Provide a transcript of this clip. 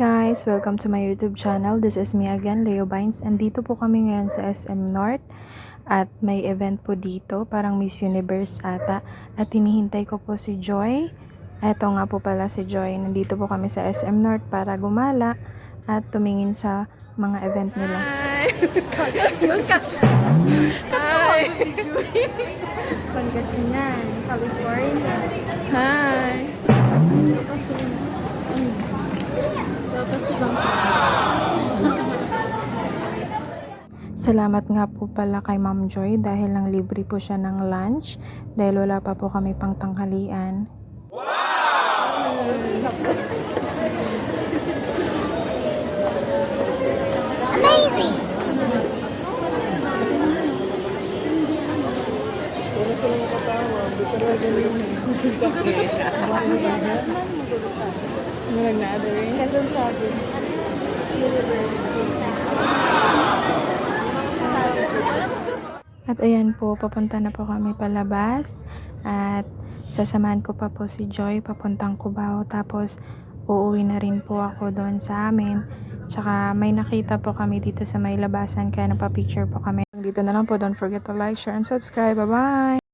guys! Welcome to my YouTube channel. This is me again, Leo Bynes. Andito po kami ngayon sa SM North at may event po dito, parang Miss Universe ata. At hinihintay ko po si Joy. Eto nga po pala si Joy. Nandito po kami sa SM North para gumala at tumingin sa mga event nila. Pangasinan, California. Hi! Tapos yung, ano, tapos ibang Salamat nga po pala kay Ma'am Joy dahil lang libre po siya ng lunch dahil wala pa po kami pang tanghalian. Quezon Province. Universe. At ayan po, papunta na po kami palabas at sasamahan ko pa po si Joy papuntang Cubao tapos uuwi na rin po ako doon sa amin. Tsaka may nakita po kami dito sa may labasan kaya napapicture po kami. Dito na lang po, don't forget to like, share, and subscribe. Bye-bye!